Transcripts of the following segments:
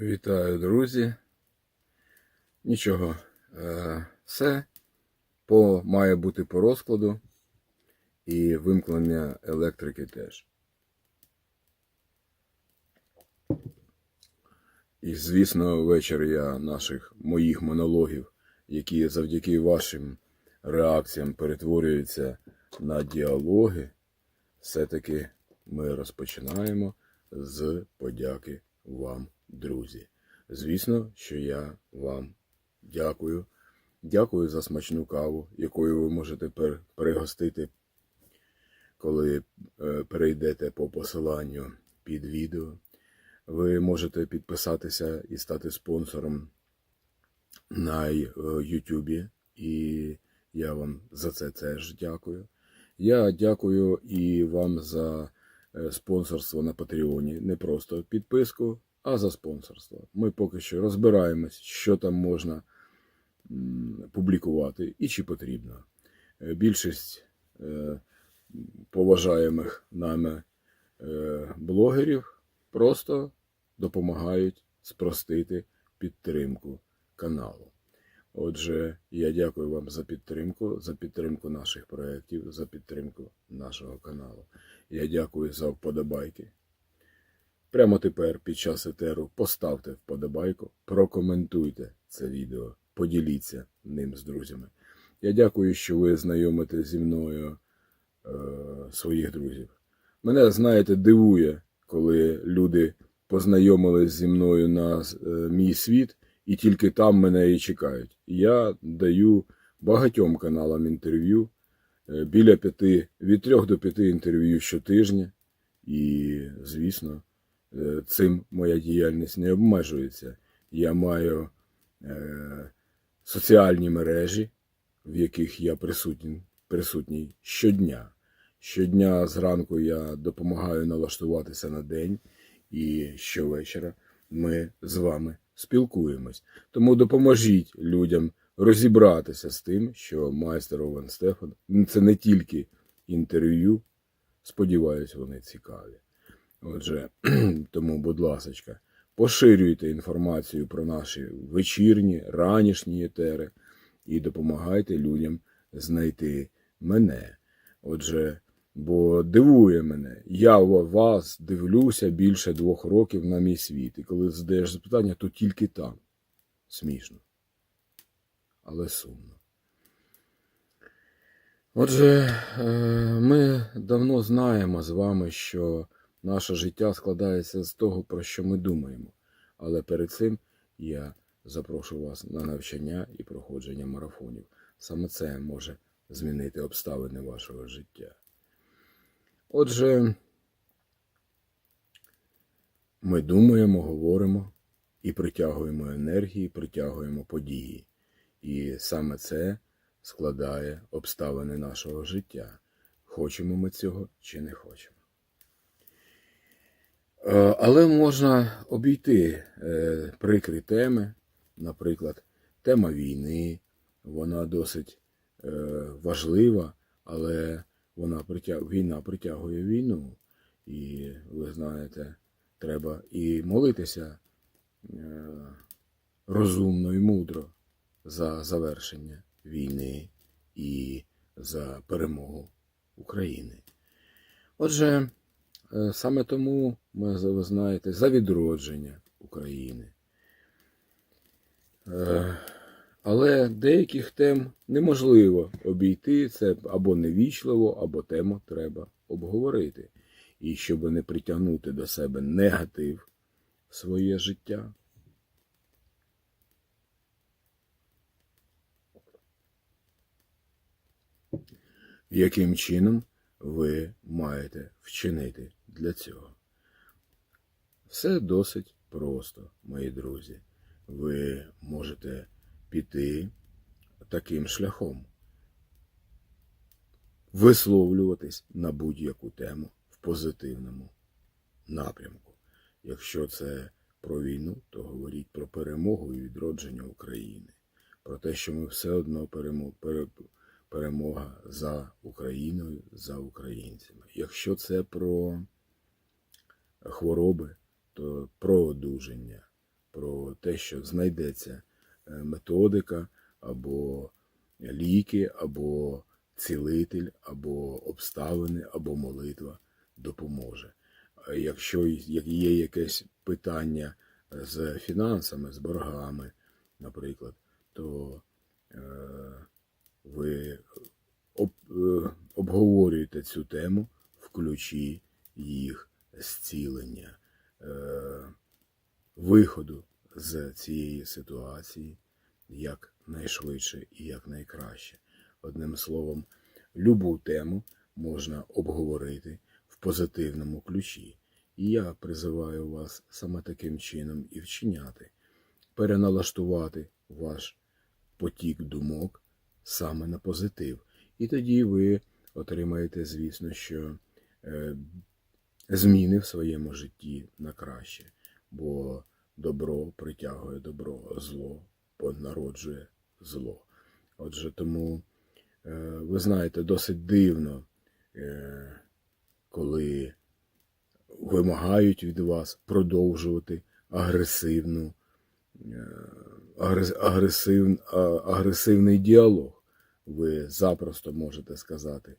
Вітаю, друзі. Нічого, е, все по, має бути по розкладу і вимкнення електрики теж. І, звісно, вечір я наших моїх монологів, які завдяки вашим реакціям перетворюються на діалоги, все-таки ми розпочинаємо з подяки вам, друзі. Звісно, що я вам дякую. Дякую за смачну каву, якою ви можете перегостити, коли е, перейдете по посиланню під відео. Ви можете підписатися і стати спонсором на е, Ютубі, і я вам за це теж дякую. Я дякую і вам за е, спонсорство на Патреоні. Не просто підписку, а за спонсорство. Ми поки що розбираємось, що там можна публікувати і чи потрібно. Е, Більшість е, поважаємих нами е, блогерів просто допомагають спростити підтримку каналу. Отже, я дякую вам за підтримку, за підтримку наших проєктів, за підтримку нашого каналу. Я дякую за вподобайки. Прямо тепер, під час етеру, поставте вподобайку, прокоментуйте це відео, поділіться ним з друзями. Я дякую, що ви знайомите зі мною е, своїх друзів. Мене, знаєте, дивує, коли люди познайомились зі мною на е, мій світ, і тільки там мене і чекають. Я даю багатьом каналам інтерв'ю, е, біля п'яти, від трьох до п'яти інтерв'ю щотижня. І, звісно, цим моя діяльність не обмежується. Я маю е, соціальні мережі, в яких я присутній, присутній щодня. Щодня зранку я допомагаю налаштуватися на день, і щовечора ми з вами спілкуємось. Тому допоможіть людям розібратися з тим, що майстер Овен Стефан це не тільки інтерв'ю, сподіваюсь, вони цікаві. Отже, тому, будь ласка, поширюйте інформацію про наші вечірні, ранішні етери і допомагайте людям знайти мене. Отже, бо дивує мене, я ва- вас дивлюся більше двох років на мій світ. І коли задаєш запитання, то тільки там. Смішно. Але сумно. Отже, е, ми давно знаємо з вами, що наше життя складається з того, про що ми думаємо. Але перед цим я запрошу вас на навчання і проходження марафонів. Саме це може змінити обставини вашого життя. Отже, ми думаємо, говоримо і притягуємо енергії, притягуємо події. І саме це складає обставини нашого життя. Хочемо ми цього чи не хочемо. Е, Але можна обійти е, прикрі теми, наприклад, тема війни, вона досить е, важлива, але вона притяг... війна притягує війну. І ви знаєте, треба і молитися розумно і мудро за завершення війни і за перемогу України. Отже, саме тому ми, ви знаєте, за відродження України. Е, Але деяких тем неможливо обійти, це або невічливо, або тему треба обговорити. І щоб не притягнути до себе негатив в своє життя. Яким чином ви маєте вчинити для цього? Все досить просто, мої друзі. Ви можете піти таким шляхом, висловлюватись на будь-яку тему в позитивному напрямку. Якщо це про війну, то говоріть про перемогу і відродження України, про те, що ми все одно перемо- пере- перемога за Україною, за українцями. Якщо це про хвороби, то про одужання, про те, що знайдеться е, методика або ліки, або цілитель, або обставини, або молитва допоможе. Якщо є якесь питання з фінансами, з боргами, наприклад, то е, ви об, е, обговорюєте цю тему в ключі їх зцілення, е, виходу з цієї ситуації як найшвидше і як найкраще. Одним словом, любу тему можна обговорити в позитивному ключі. І я призиваю вас саме таким чином і вчиняти, переналаштувати ваш потік думок саме на позитив. І тоді ви отримаєте, звісно, що е, зміни в своєму житті на краще, бо добро притягує добро, зло понароджує зло. Отже, тому, е, ви знаєте, досить дивно, е, коли вимагають від вас продовжувати агресивну, е, агресив, агресивний діалог. Ви запросто можете сказати,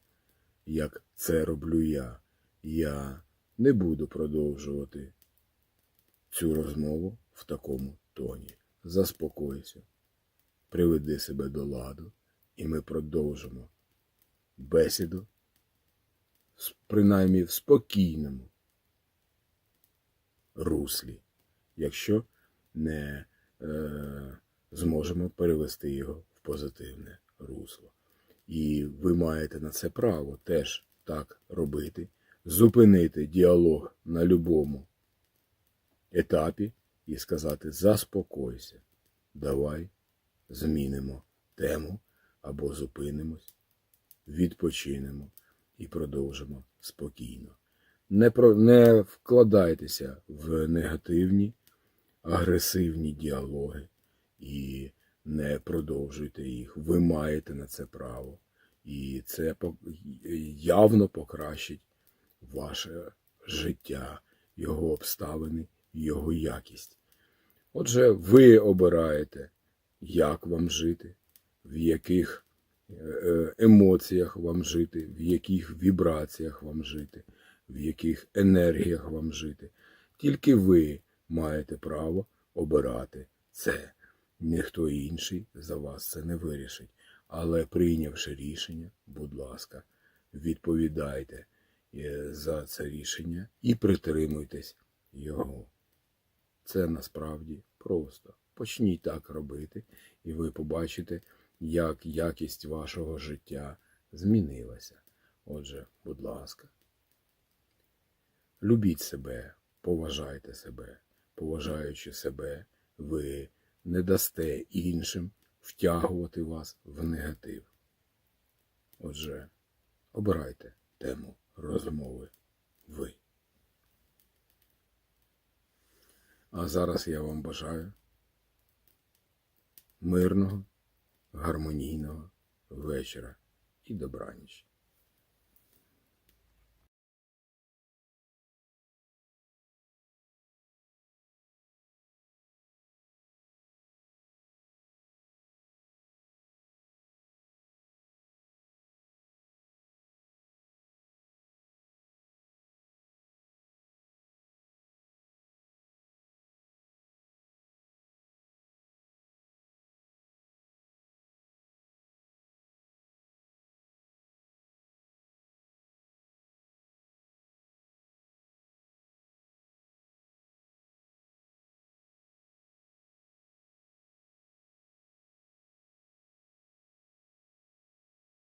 як це роблю я. Я не буду продовжувати цю розмову в такому тоні. Заспокойся, приведи себе до ладу, і ми продовжимо бесіду, принаймні в спокійному руслі, якщо не е, зможемо перевести його в позитивне русло. І ви маєте на це право теж так робити, зупинити діалог на будь-якому етапі і сказати заспокойся, давай змінимо тему або зупинимось, відпочинемо і продовжимо спокійно. Не, про, не вкладайтеся в негативні, агресивні діалоги і не продовжуйте їх. Ви маєте на це право. І це явно покращить ваше життя, його обставини, його якість. Отже, ви обираєте, як вам жити, в яких е, емоціях вам жити, в яких вібраціях вам жити, в яких енергіях вам жити. Тільки ви маєте право обирати це. Ніхто інший за вас це не вирішить. Але прийнявши рішення, будь ласка, відповідайте е, за це рішення і притримуйтесь його. Це насправді просто. Почніть так робити, і ви побачите, як якість вашого життя змінилася. Отже, будь ласка, любіть себе, поважайте себе. Поважаючи себе, ви не дасте іншим втягувати вас в негатив. Отже, обирайте тему розмови ви. А зараз я вам бажаю мирного, гармонійного вечора і добраніч.